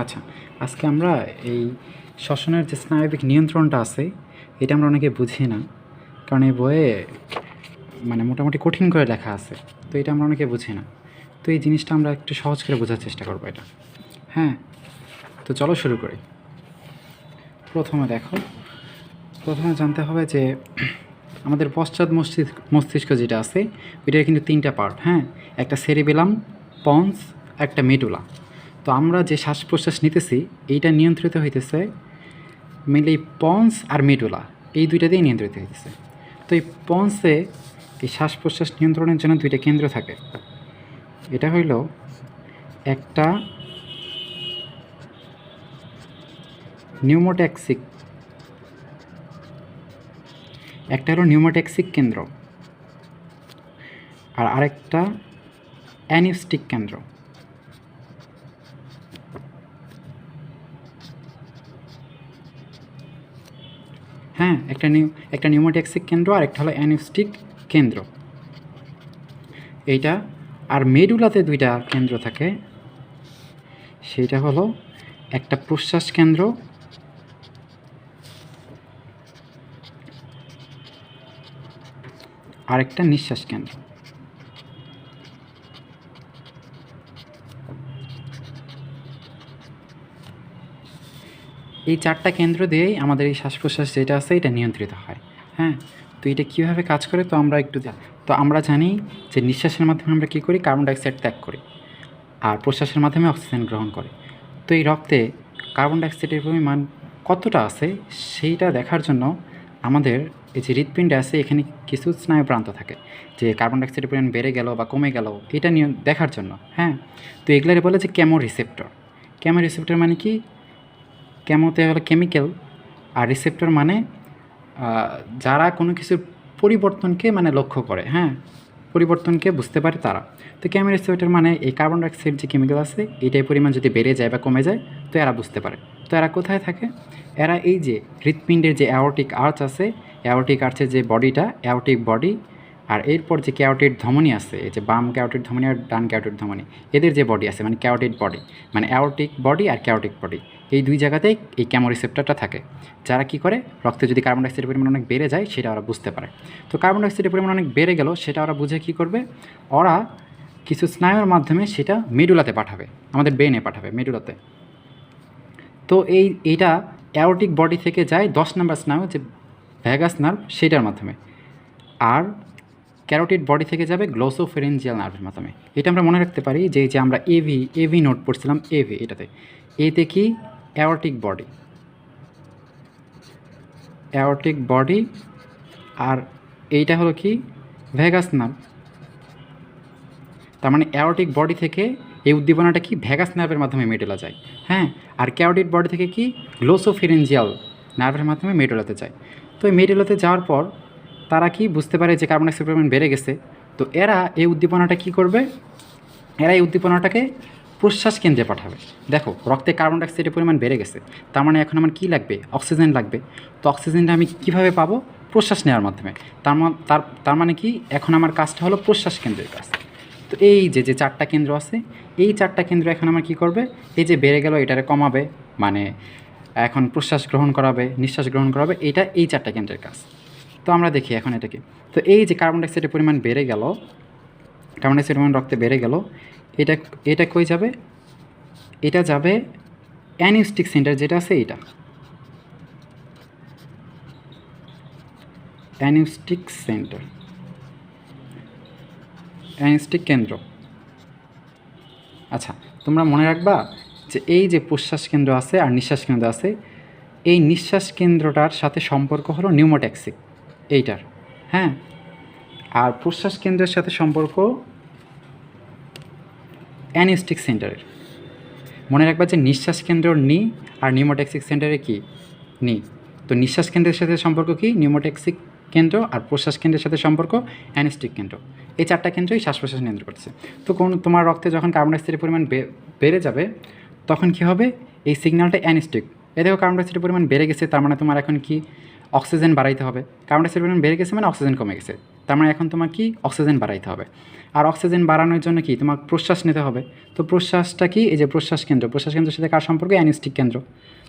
আচ্ছা আজকে আমরা এই শ্বসনের যে স্নায়বিক নিয়ন্ত্রণটা আছে, এটা আমরা অনেকে বুঝি না। কারণ এই বইয়ে মানে মোটামুটি কঠিন করে লেখা আছে, তো এটা আমরা অনেকে বুঝি না। তো এই জিনিসটা আমরা একটু সহজ করে বোঝার চেষ্টা করব এটা। হ্যাঁ তো চলো শুরু করি। প্রথমে দেখো, প্রথমে জানতে হবে যে আমাদের পশ্চাৎ মস্তিষ্ক মস্তিষ্ক যেটা আছে, ওইটার কিন্তু তিনটা পার্ট হ্যাঁ? একটা সেরিবেলাম পন্স একটা মেডুলা তো আমরা যে শ্বাস প্রশ্বাস নিতেছি, এইটা নিয়ন্ত্রিত হইতেছে মেনলি পন্স আর মেডুলা এই দুইটা দিয়ে নিয়ন্ত্রিত হইতেছে। তো এই পন্সে এই শ্বাস প্রশ্বাস নিয়ন্ত্রণের জন্য দুইটা কেন্দ্র থাকে। এটা হইল একটা নিউমোট্যাক্সিক একটা হলো নিউমোট্যাক্সিক কেন্দ্র। আর আরেকটা অ্যানিস্টিক কেন্দ্র। হ্যাঁ একটা নিউ, একটা নিউমোট্যাক্সিক কেন্দ্র আর একটা হলো অ্যানিস্টিক কেন্দ্র। এইটা আর মেডুলাতে দুইটা কেন্দ্র থাকে। সেইটা হলো একটা প্রশ্বাস কেন্দ্র। আর একটা নিঃশ্বাস কেন্দ্র। এই চারটা কেন্দ্র দিয়েই আমাদের এই শ্বাস প্রশ্বাস যেটা আছে, এটা নিয়ন্ত্রিত হয়। হ্যাঁ? তো এটা কীভাবে কাজ করে, তো আমরা একটু তো আমরা জানি যে নিঃশ্বাসের মাধ্যমে আমরা কী করি? কার্বন ডাইঅক্সাইড ত্যাগ করি আর প্রশ্বাসের মাধ্যমে অক্সিজেন গ্রহণ করে। তো এই রক্তে কার্বন ডাইঅক্সাইডের পরিমাণ কতটা আছে, সেইটা দেখার জন্য আমাদের এই যে হৃৎপিণ্ডে আছে, এখানে কিছু স্নায়ু প্রান্ত থাকে যে কার্বন ডাইঅক্সাইডের পরিমাণ বেড়ে গেল বা কমে গেল, এটা নিয়ে দেখার জন্য। হ্যাঁ? তো এগুলারে বলে যে ক্যামো রিসেপ্টর ক্যামো রিসেপ্টর মানে কি? ক্যামোতে হলো কেমিক্যাল আর রিসেপ্টর মানে যারা কোনো কিছুর পরিবর্তনকে মানে লক্ষ্য করে হ্যাঁ? পরিবর্তনকে বুঝতে পারে তারা। তো ক্যামো রিসেপ্টর মানে এই কার্বন ডাইঅক্সাইড যে কেমিক্যাল আছে এইটার পরিমাণ যদি বেড়ে যায় বা কমে যায়, তো এরা বুঝতে পারে। তো এরা কোথায় থাকে? এরা এই যে হৃৎপিণ্ডের যে অ্যাওটিক আর্চ আছে অ্যাওটিক আর্চের যে বডিটা অ্যাওটিক বডি আর এরপর যে ক্যাওটিড ধমনী আছে, এই যে বাম ক্যাওটিড ধমনি আর ডান ক্যাওটিড ধমনী, এদের যে বডি আছে মানে ক্যাওটিড বডি মানে অ্যাওটিক বডি আর ক্যাওটিক বডি এই দুই জায়গাতেই এই ক্যামো রিসেপ্টরটা থাকে। যারা কি করে? রক্তে যদি কার্বন ডাইঅক্সাইডের পরিমাণ অনেক বেড়ে যায়, সেটা ওরা বুঝতে পারে। তো কার্বন ডাইঅক্সাইডের পরিমাণ অনেক বেড়ে গেল, সেটা ওরা বুঝে কি করবে? ওরা কিছু স্নায়ুর মাধ্যমে সেটা মেডুলাতে পাঠাবে, আমাদের ব্রেনে পাঠাবে মেডুলাতে তো এই, এইটা অ্যাওটিক বডি থেকে যায় দশ নম্বর স্নায়ু, যে ভ্যাগাস নার্ভ সেটার মাধ্যমে। আর ক্যারোটিড বডি থেকে যাবে গ্লোসোফেরেঞ্জিয়াল নার্ভের মাধ্যমে। এটা আমরা মনে রাখতে পারি যে যে আমরা এভি এভি নোট পড়ছিলাম এভি এটাতে। এতে কি? অ্যাওটিক বডি অ্যাওটিক বডি আর এইটা হলো কি? ভ্যাগাস নার্ভ তার মানে অ্যাওটিক বডি থেকে এই উদ্দীপনাটা কি? ভ্যাগাস নার্ভের মাধ্যমে মেডেলা যায়। হ্যাঁ আর ক্যাওটিড বডি থেকে কি? গ্লোসোফেরেঞ্জিয়াল নার্ভের মাধ্যমে মেডেলাতে যায়। তো এই মেডেলাতে যাওয়ার পর তারা কি বুঝতে পারে যে কার্বন ডাইঅক্সাইড পরিমাণ বেড়ে গেছে? তো এরা এই উদ্দীপনাটা কি করবে? এরা এই উদ্দীপনাটাকে প্রশ্বাস কেন্দ্রে পাঠাবে। দেখো, রক্তে কার্বন ডাইঅক্সাইডের পরিমাণ বেড়ে গেছে। তার মানে এখন আমার কী লাগবে? অক্সিজেন লাগবে। তো অক্সিজেনটা আমি কীভাবে পাবো? প্রশ্বাস নেওয়ার মাধ্যমে। তার তার মানে কি? এখন আমার কাজটা হলো প্রশ্বাস কেন্দ্রের কাজ। তো এই যে যে চারটা কেন্দ্র আছে, এই চারটা কেন্দ্র এখন আমার কি করবে? এই যে বেড়ে গেল, এটারে কমাবে। মানে এখন প্রশ্বাস গ্রহণ করাবে, নিঃশ্বাস গ্রহণ করাবে, এটা এই চারটা কেন্দ্রের কাজ। তো আমরা দেখি এখন এটাকে। তো এই যে কার্বন ডাইঅক্সাইডের পরিমাণ বেড়ে গেল কার্বন ডাইঅক্সাইডের পরিমাণ রক্তে বেড়ে গেল, এটা এটা কই যাবে? এটা যাবে অ্যানিস্টিক সেন্টার যেটা আছে এটা অ্যানিস্টিক সেন্টার অ্যানিস্টিক কেন্দ্র। আচ্ছা তোমরা মনে রাখবা যে এই যে প্রশ্বাস কেন্দ্র আছে আর নিঃশ্বাস কেন্দ্র আছে, এই নিঃশ্বাস কেন্দ্রটার সাথে সম্পর্ক হলো নিউমোট্যাক্সিক এইটার হ্যাঁ? আর প্রশ্বাস কেন্দ্রের সাথে সম্পর্ক অ্যানিস্টিক সেন্টারের। মনে রাখবা যে নিঃশ্বাস কেন্দ্র নি আর নিউমোট্যাক্সিক সেন্টারে কি? নি। তো নিঃশ্বাস কেন্দ্রের সাথে সম্পর্ক কি? নিউমোট্যাক্সিক কেন্দ্র আর প্রশ্বাস কেন্দ্রের সাথে সম্পর্ক অ্যানিস্টিক কেন্দ্র। এই চারটা কেন্দ্রই শ্বাস প্রশ্বাস নিয়ন্ত্রণ করছে। তো কোন তোমার রক্তে যখন কার্বন ডাইঅক্সাইডের পরিমাণ বেড়ে যাবে, তখন কি হবে? এই সিগন্যালটা অ্যানিস্টিক। এ দেখো কার্বন ডাইঅক্সাইডের পরিমাণ বেড়ে গেছে, তার মানে তোমার এখন কি? অক্সিজেন বাড়াইতে হবে। কার্বন ডাইঅক্সাইড বেড়ে গেছে মানে অক্সিজেন কমে গেছে। তার মানে এখন তোমার কি? অক্সিজেন বাড়াইতে হবে। আর অক্সিজেন বাড়ানোর জন্য কি? তোমার প্রশ্বাস নিতে হবে। তো প্রশ্বাসটা কি? এই যে প্রশ্বাস কেন্দ্র। প্রশ্বাস কেন্দ্রের সাথে কার সম্পর্ক? অ্যানিস্টিক কেন্দ্র।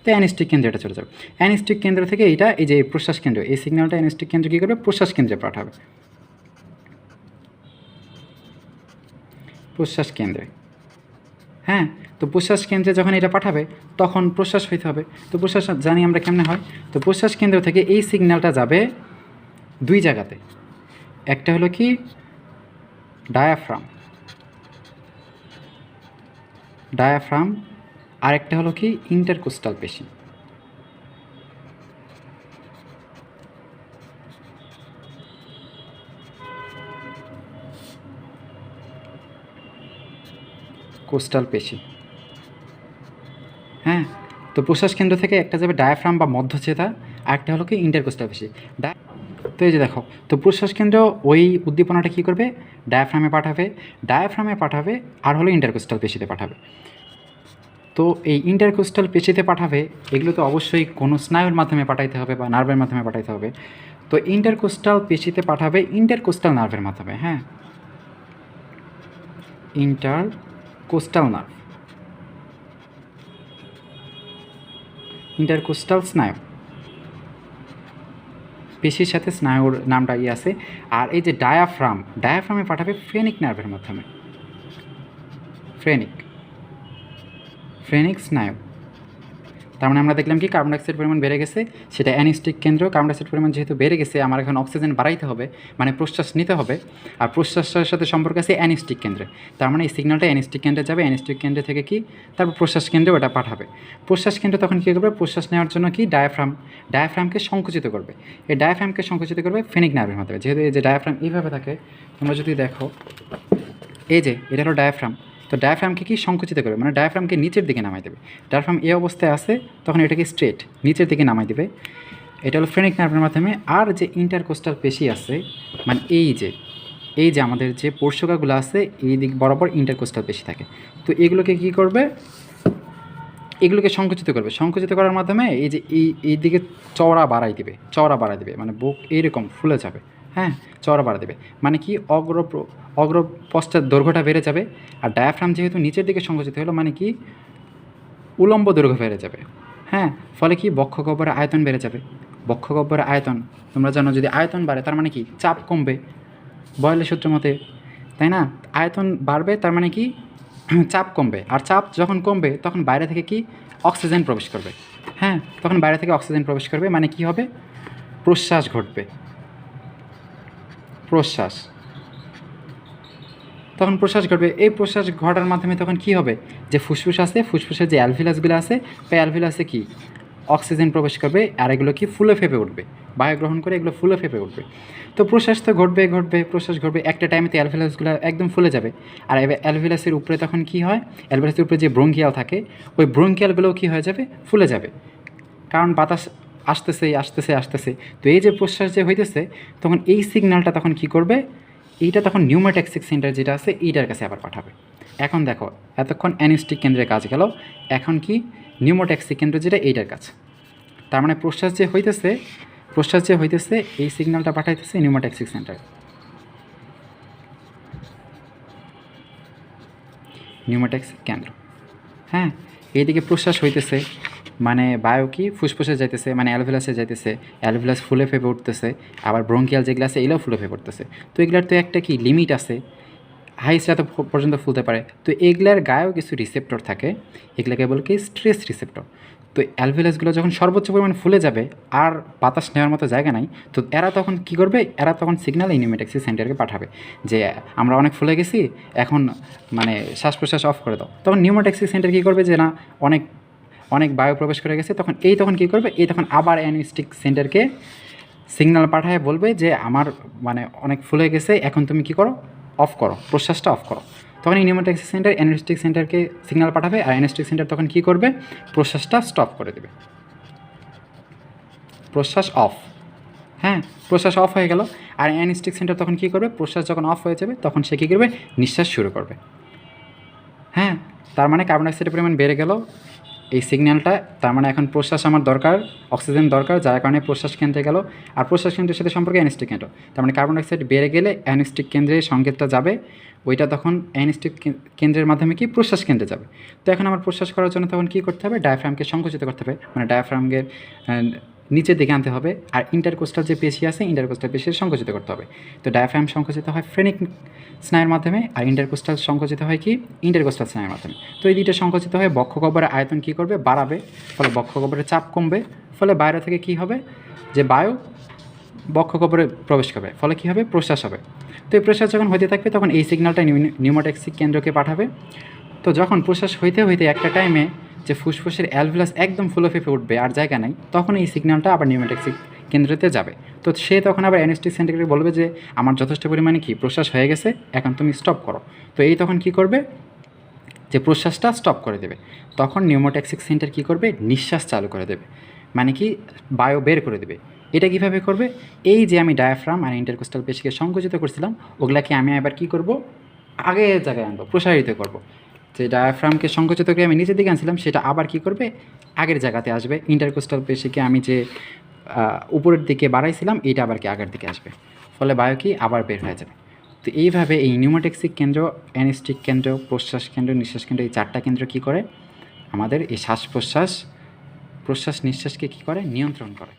তো অ্যানিস্টিক কেন্দ্র এটা চলে যাবে অ্যানিস্টিক কেন্দ্র থেকে এটা এই যে প্রশ্বাস কেন্দ্র, এই সিগন্যালটা অ্যানিস্টিক কেন্দ্র কী করবে? প্রশ্বাস কেন্দ্রে পাঠাবে। প্রশ্বাস কেন্দ্রে। হ্যাঁ তো প্রশ্বাস কেন্দ্রে যখন এটা পাঠাবে, তখন প্রশ্বাস হইতে হবে। তো প্রশ্বাস জানি আমরা কেমনে হয়। তো প্রশ্বাস কেন্দ্র থেকে এই সিগন্যালটা যাবে দুই জায়গাতে। একটা হলো কি? ডায়াফ্রাম। ডায়াফ্রাম। আরেকটা হলো কি? ইন্টারকোস্টাল পেশি। কোস্টাল পেশি। হ্যাঁ তো প্রশ্বাস কেন্দ্র থেকে একটা যাবে ডায়াফ্রাম বা মধ্যচেতা আর একটা হলো কি ইন্টারকোস্টাল পেশি। তো এই যে দেখো, তো প্রশ্বাস কেন্দ্র ওই উদ্দীপনাটা কী করবে? ডায়াফ্রামে পাঠাবে। ডায়াফ্রামে পাঠাবে, আর হলো ইন্টারকোস্টাল পেশিতে পাঠাবে। তো এই ইন্টারকোস্টাল পেশিতে পাঠাবে, এগুলো তো অবশ্যই কোনো স্নায়ুর মাধ্যমে পাঠাইতে হবে বা নার্ভের মাধ্যমে পাঠাইতে হবে। তো ইন্টারকোস্টাল পেশিতে পাঠাবে ইন্টারকোস্টাল নার্ভের মাধ্যমে হ্যাঁ। ইন্টার কোস্টাল নার্ভ ইন্টারকোস্টাল স্নায়ু। পেশির সাথে স্নায়ুর নামটা ইয়ে আছে। আর এই যে ডায়াফ্রাম, ডায়াফ্রামে পাঠাবে ফ্রেনিক নার্ভের মাধ্যমে। ফ্রেনিক। ফ্রেনিক স্নায়ু। তার মানে আমরা দেখলাম কি কার্বন ডাইঅক্সাইড পরিমাণ বেড়ে গেছে, সেটা অ্যানিস্টিক কেন্দ্র। কার্বন ডাইঅক্সাইড পরিমাণ যেহেতু বেড়ে গেছে, আমার এখন অক্সিজেন বাড়াইতে হবে মানে প্রশ্বাস নিতে হবে। আর প্রশ্বাসের সাথে সম্পর্ক আছে অ্যানিস্টিক কেন্দ্রে। তার মানে এই সিগন্যালটা অ্যানিস্টিক কেন্দ্রে যাবে, অ্যানিস্টিক কেন্দ্র থেকে কি তারপর প্রশ্বাস কেন্দ্রে ওটা পাঠাবে। প্রশ্বাস কেন্দ্র তখন কী করবে? প্রশ্বাস নেওয়ার জন্য কি ডায়াফ্রাম, ডায়াফ্রামকে সংকুচিত করবে। এই ডায়াফ্রামকে সংকুচিত করবে ফেনিক নার্ভের মাধ্যমে। যেহেতু এই যে ডায়াফ্রাম এইভাবে থাকে, তোমরা যদি দেখো, এই যে এটা হলো ডায়াফ্রাম। তো ডায়াফ্রামকে কি সংকুচিত করবে? মানে ডায়াফ্রামকে নিচের দিকে নামাই দেবে। ডায়াফ্রাম এই অবস্থায় আছে, তখন এটাকে স্ট্রেট নিচের দিকে নামাই দেবে। এটা হলো ফ্রেনিক নার্ভের মাধ্যমে। আর যে ইন্টারকোস্টাল পেশি আছে মানে এই যে এই যে আমাদের যে পোর্শকাগুলো আছে, এই দিক বরাবর ইন্টারকোস্টাল পেশি থাকে। তো এগুলোকে কি করবে? এগুলোকে সংকুচিত করবে। সংকুচিত করার মাধ্যমে এই যে এই এই দিকে চওড়া বাড়াই দেবে। চওড়া বাড়াই দেবে। মানে বুক এইরকম ফুলে যাবে। হ্যাঁ চওড়া বাড়া দেবে। মানে কি অগ্র অগ্র পশ্চাৎ দৈর্ঘ্যটা বেড়ে যাবে আর ডায়াফ্রাম যেহেতু নিচের দিকে সংকুচিত হলো মানে কি উলম্ব দৈর্ঘ্য বেড়ে যাবে। হ্যাঁ ফলে কি বক্ষগহ্বরের আয়তন বেড়ে যাবে। বক্ষগহ্বরের আয়তন, তোমরা জানো যদি আয়তন বাড়ে, তার মানে কি চাপ কমবে। বয়লের সূত্র মতে, তাই না? আয়তন বাড়বে, তার মানে কি চাপ কমবে। আর চাপ যখন কমবে, তখন বাইরে থেকে কি অক্সিজেন প্রবেশ করবে। হ্যাঁ তখন বাইরে থেকে অক্সিজেন প্রবেশ করবে মানে কি হবে? প্রশ্বাস ঘটবে। প্রশ্বাস। তখন প্রশ্বাস ঘটবে। এই প্রশ্বাস ঘটার মাধ্যমে তখন কি হবে? যে ফুসফুস আছে, ফুসফুসের যে অ্যালভিলাসগুলো আছে, সেই অ্যালভিলাসে কি? অক্সিজেন প্রবেশ করবে আর এগুলো কি? ফুলে ফেপে উঠবে। বায়ু গ্রহণ করে এগুলো ফুলে ফেপে উঠবে। তো প্রশ্বাস তো ঘটবে ঘটবে, প্রশ্বাস ঘটবে। একটা টাইমে তো অ্যালভিলাসগুলো একদম ফুলে যাবে। আর অ্যালভিলাসের উপরে তখন কি হয়? অ্যালভিলাসের উপরে যে ব্রঙ্কিয়াল থাকে, ওই ব্রঙ্কিয়ালগুলোও কী হয়ে যাবে? ফুলে যাবে। কারণ বাতাস আসতেছে আসতেছে আসতেছে। তো এই যে প্রশ্বাস যে হইতেছে, তখন এই সিগন্যালটা তখন কি করবে? এইটা তখন নিউমাট্যাক্সিক সেন্টার যেটা আছে, এইটার কাছে আবার পাঠাবে। এখন দেখো, এতক্ষণ অ্যানিস্টিক কেন্দ্রের কাজ গেল, এখন কি নিউমোট্যাক্সিক কেন্দ্র যেটা, এইটার কাছে তার মানে প্রশ্বাস যে হইতেছে প্রশ্বাস যে হইতেছে, এই সিগন্যালটা পাঠাইতেছে নিউমোট্যাক্সিক সেন্টার নিউমোট্যাক্সিক কেন্দ্র। হ্যাঁ এইদিকে প্রশ্বাস হইতেছে। মানে বায়ু কি? ফুসফুসে যাইতেছে মানে অ্যালভেলাসে যাইতেছে। অ্যালভেলাস ফুলে ফেপে উঠতেছে, আবার ব্রঙ্কিয়াল যেগুলো আছে এগুলো ফুলে ফেপে উঠতেছে। তো এগুলার তো একটা কি লিমিট আছে? হাইস্ট এত পর্যন্ত ফুলতে পারে। তো এগুলার গায়েও কিছু রিসেপ্টর থাকে, এগুলাকে বলে কি? স্ট্রেস রিসেপ্টর তো অ্যালভেলাসগুলো যখন সর্বোচ্চ পরিমাণ ফুলে যাবে, আর বাতাস নেওয়ার মতো জায়গা নাই, তো এরা তখন কি করবে? এরা তখন সিগন্যাল ইনিমেটেক্সি সেন্টারকে পাঠাবে। যে আমরা অনেক ফুলে গেছি, এখন মানে শ্বাস প্রশ্বাস অফ করে দাও। তখন নিউমোট্যাক্সি সেন্টার কী করবে? যে না, অনেক অনেক বায়ু প্রবেশ করে গেছে, তখন এই তখন কী করবে? এই তখন আবার অ্যানিস্টিক সেন্টারকে সিগনাল পাঠায়, বলবে যে আমার মানে অনেক ফুল হয়ে গেছে, এখন তুমি কি করো? অফ করো, প্রশ্বাসটা অফ করো। তখন এই সেন্টার অ্যানিস্টিক সেন্টারকে সিগনাল পাঠাবে, আর অ্যানিস্টিক সেন্টার তখন কী করবে? প্রশ্বাসটা স্টপ করে দেবে। প্রশ্বাস অফ হ্যাঁ প্রশ্বাস অফ হয়ে গেল। আর অ্যানিস্টিক সেন্টার তখন কী করবে? প্রশ্বাস যখন অফ হয়ে যাবে, তখন সে কী করবে? নিঃশ্বাস শুরু করবে। হ্যাঁ তার মানে কার্বন ডাইঅক্সাইডের পরিমাণ বেড়ে গেল। এই সিগন্যালটা তার মানে এখন প্রশ্বাস আমার দরকার অক্সিজেন দরকার, যার কারণে প্রশ্বাস কেন্দ্রে গেল। আর প্রশ্বাস কেন্দ্রের সাথে সম্পর্কে অ্যানিস্টিক কেন্দ্র। তার মানে কার্বন ডাইঅক্সাইড বেড়ে গেলে অ্যানিস্টিক কেন্দ্রে সংকেতটা যাবে। ওইটা তখন অ্যানিস্টিক কেন্দ্রের মাধ্যমে কি প্রশ্বাস কেন্দ্রে যাবে। তো এখন আমার প্রশ্বাস করার জন্য তখন কী করতে হবে? ডায়াফ্রামকে সংকুচিত করতে হবে। মানে ডায়াফ্রামকে নিচের দিকে আনতে হবে আর ইন্টারকোস্টাল যে পেশি আছে ইন্টারকোস্টাল পেশি সংকুচিত করতে হবে। তো ডায়াফ্রাম সংকুচিত হয় ফ্রেনিক স্নায়ুর মাধ্যমে আর ইন্টারকোস্টাল সংকুচিত হয় কি? ইন্টারকোস্টাল স্নায়ুর মাধ্যমে। তো এই দুইটা সংকুচিত হয়ে বক্ষগহ্বরের আয়তন কী করবে? বাড়াবে। ফলে বক্ষগহ্বরের চাপ কমবে। ফলে বাইরে থেকে কী হবে? যে বায়ু বক্ষগহ্বরে প্রবেশ করবে। ফলে কী হবে? প্রশ্বাস হবে। তো এই প্রশ্বাস যখন হইতে থাকবে, তখন এই সিগন্যালটা নিউমোট্যাক্সিক কেন্দ্রকে পাঠাবে। তো যখন প্রশ্বাস হইতে হইতে একটা টাইমে যে ফুসফুসের অ্যালভিলাস একদম ফুলে ফেপে উঠবে আর জায়গা নাই, তখন এই সিগন্যালটা আবার নিউমেট্যাক্সিক কেন্দ্রতে যাবে। তো সে তখন আবার অ্যানেস্টিক সেন্টারকে বলবে যে, আমার যথেষ্ট পরিমাণে কি প্রশ্বাস হয়ে গেছে? এখন তুমি স্টপ করো। তো এই তখন কি করবে? যে প্রশ্বাসটা স্টপ করে দেবে। তখন নিউমোট্যাক্সিক সেন্টার কী করবে? নিঃশ্বাস চালু করে দেবে। মানে কি? বায়ো বের করে দেবে। এটা কীভাবে করবে? এই যে আমি ডায়াফ্রাম আর ইন্টারকোস্টাল পেশিকে সংকুচিত করছিলাম, ওগুলাকে আমি আবার কি করব? আগের জায়গায় আনব, প্রসারিত করব। যে ডায়াফ্রামকে সংকুচিত করে আমি নিচের দিকে আনছিলাম, সেটা আবার কি করবে? আগের জায়গাতে আসবে। ইন্টারকোস্টাল পেশিকে আমি যে উপরের দিকে বাড়াইছিলাম, এটা আবার কি আগের দিকে আসবে? ফলে বায়ু কি আবার বের হয়ে যাবে। তো এইভাবে এই নিউমোটেক্সিক কেন্দ্র অ্যানিস্টিক কেন্দ্র, প্রশ্বাস কেন্দ্র, নিঃশ্বাস কেন্দ্র, এই চারটা কেন্দ্র কী করে? আমাদের এই শ্বাস প্রশ্বাস প্রশ্বাস নিঃশ্বাসকে কী করে? নিয়ন্ত্রণ করে।